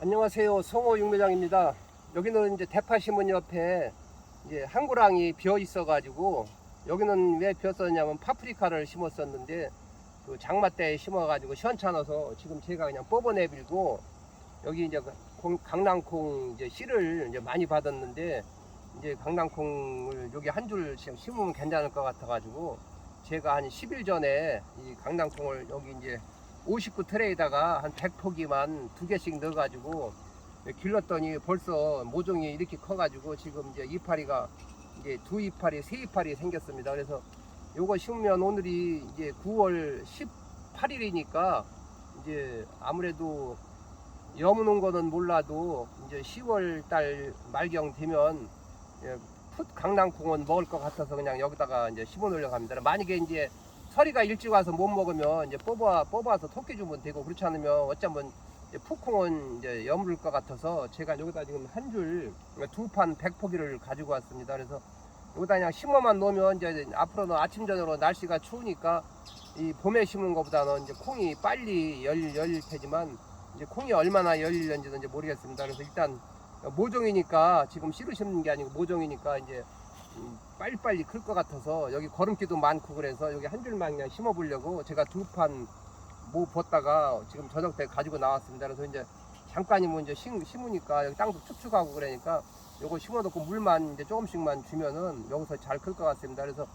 안녕하세요. 성호 육매장입니다. 여기는 이제 대파신문 옆에 이제 한구랑이 비어 있어가지고 여기는 왜 비었었냐면 파프리카를 심었었는데 그 장마 때 심어가지고 시원찮아서 지금 제가 그냥 뽑아내밀고 여기 이제 그 콩- 강낭콩 이제 씨를 이제 많이 받았는데 이제 강낭콩을 여기 한 줄 심으면 괜찮을 것 같아가지고 제가 한 10일 전에 이 강낭콩을 여기 이제 59 트레에다가 한 100포기만 두 개씩 넣어가지고 길렀더니 벌써 모종이 이렇게 커가지고 지금 이제 이파리가 이제 두 이파리, 세 이파리 생겼습니다. 그래서 요거 심으면 오늘이 이제 9월 18일이니까 이제 아무래도 여문 거는 몰라도 이제 10월 달 말경 되면 예, 풋 강낭콩은 먹을 것 같아서 그냥 여기다가 이제 심어 놓으려고 합니다. 만약에 이제 서리가 일찍 와서 못 먹으면 이제 뽑아 뽑아서 토끼 주면 되고 그렇지 않으면 어쩌면 이제 푸콩은 이제 여물 것 같아서 제가 여기다 지금 한 줄 두 판 백포기를 가지고 왔습니다. 그래서 여기다 그냥 심어만 놓으면 이제 앞으로는 아침 저녁으로 날씨가 추우니까 이 봄에 심은 것보다는 이제 콩이 빨리 열 열릴 테지만 이제 콩이 얼마나 열릴는지는 이제 모르겠습니다. 그래서 일단 모종이니까 지금 씨로 심는 게 아니고 모종이니까 이제 음, 빨리빨리 클 것 같아서 여기 걸음기도 많고 그래서 여기 한 줄만 그냥 심어 보려고 제가 두판모 벗다가 지금 저녁 때 가지고 나왔습니다. 그래서 이제 잠깐이면 이제 심, 심으니까 여기 땅도 축축하고 그러니까 요거 심어놓고 물만 이제 조금씩만 주면은 여기서 잘 클 것 같습니다. 그래서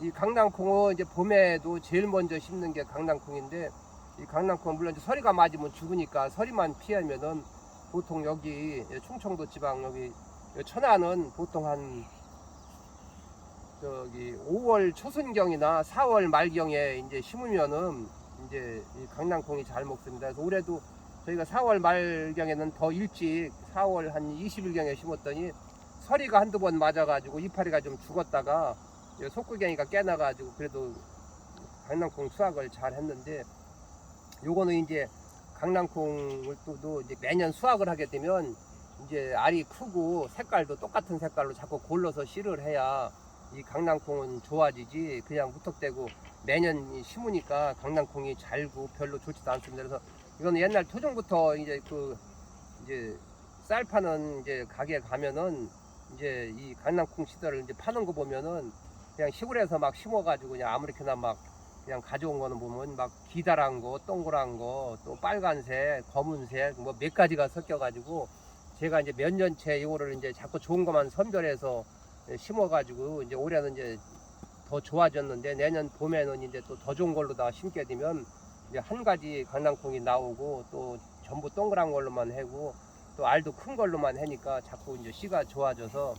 이 강낭콩은 이제 봄에도 제일 먼저 심는 게 강낭콩인데 이 강낭콩은 물론 이제 서리가 맞으면 죽으니까 서리만 피하면은 보통 여기 충청도 지방 여기 천안은 보통 한 저기 5월 초순경이나 4월 말경에 이제 심으면은 이제 이 강낭콩이 잘 먹습니다. 그래서 올해도 저희가 4월 말경에는 더 일찍 4월 한 20일경에 심었더니 서리가 한두 번 맞아가지고 이파리가 좀 죽었다가 속구경이가 깨나가지고 그래도 강낭콩 수확을 잘 했는데 요거는 이제 강낭콩을 또, 또 이제 매년 수확을 하게 되면 이제 알이 크고 색깔도 똑같은 색깔로 자꾸 골라서 씨를 해야 이 강낭콩은 좋아지지 그냥 무턱대고 매년 심으니까 강낭콩이 잘고 별로 좋지도 않습니다. 그래서 이거는 옛날 토종부터 이제 그 이제 쌀 파는 이제 가게 가면은 이제 이 강낭콩 시설을 이제 파는 거 보면은 그냥 시골에서 막 심어가지고 그냥 아무렇게나 막 그냥 가져온 거는 보면 막 기다란 거, 동그란 거, 또 빨간색, 검은색 뭐 몇 가지가 섞여가지고 제가 이제 몇 년째 이거를 이제 자꾸 좋은 것만 선별해서 심어가지고 이제 올해는 이제 더 좋아졌는데 내년 봄에는 이제 또 더 좋은 걸로 다 심게 되면 이제 한 가지 강낭콩이 나오고 또 전부 동그란 걸로만 해고 또 알도 큰 걸로만 해니까 자꾸 이제 씨가 좋아져서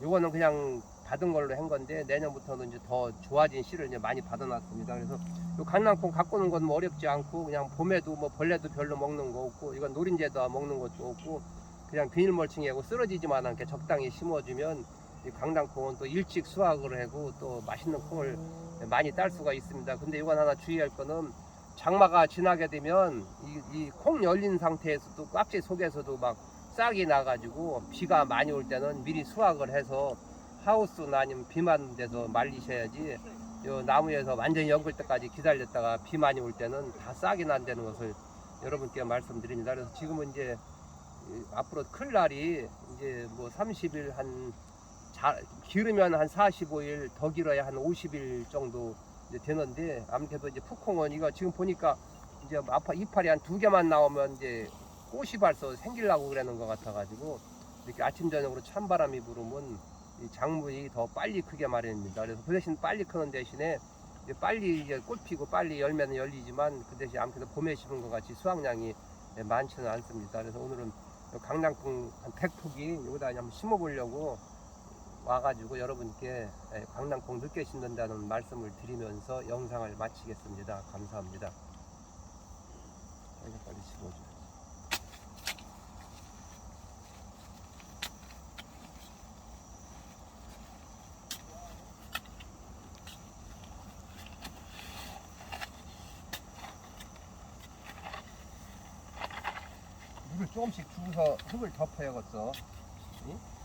요거는 그냥 받은 걸로 한 건데 내년부터는 이제 더 좋아진 씨를 이제 많이 받아놨습니다. 그래서 요 강낭콩 오는 건 뭐 어렵지 않고 그냥 봄에도 뭐 벌레도 별로 먹는 거 없고 이건 노린재도 먹는 것도 없고 그냥 비닐 멀칭하고 쓰러지지만 않게 적당히 심어주면 이 강낭콩은 또 일찍 수확을 하고 또 맛있는 콩을 많이 딸 수가 있습니다. 근데 이건 하나 주의할 거는 장마가 지나게 되면 이 콩 열린 상태에서도 깍지 속에서도 막 싹이 나가지고 비가 많이 올 때는 미리 수확을 해서 하우스나 아니면 비 많은 데서 말리셔야지 요 나무에서 완전히 연글 때까지 기다렸다가 비 많이 올 때는 다 싹이 난다는 것을 여러분께 말씀드립니다. 그래서 지금은 이제 이 앞으로 클 날이 이제 뭐 30일 한 자, 길으면 한 45일 더 길어야 한 50일 정도 이제 되는데 아무래도 이제 푸콩은 이거 지금 보니까 이제 아파 이파리 한 두 개만 나오면 이제 꽃이 벌써 생기려고 그러는 것 같아가지고 이렇게 아침 저녁으로 찬바람이 불으면 이 작물이 더 빨리 크게 마련입니다. 그래서 그 대신 빨리 크는 대신에 이제 빨리 이제 꽃 피고 빨리 열매는 열리지만 그 대신 아무래도 봄에 심은 것 같이 수확량이 많지는 않습니다. 그래서 오늘은 요 강낭콩 한 100포기 여기다 한번 심어보려고 와가지고 여러분께 예, 강낭콩 늦게 심는다는 말씀을 드리면서 영상을 마치겠습니다. 감사합니다. 빨리 빨리 심어줘. 물을 조금씩 주고서 흙을 덮어야겠어. 응?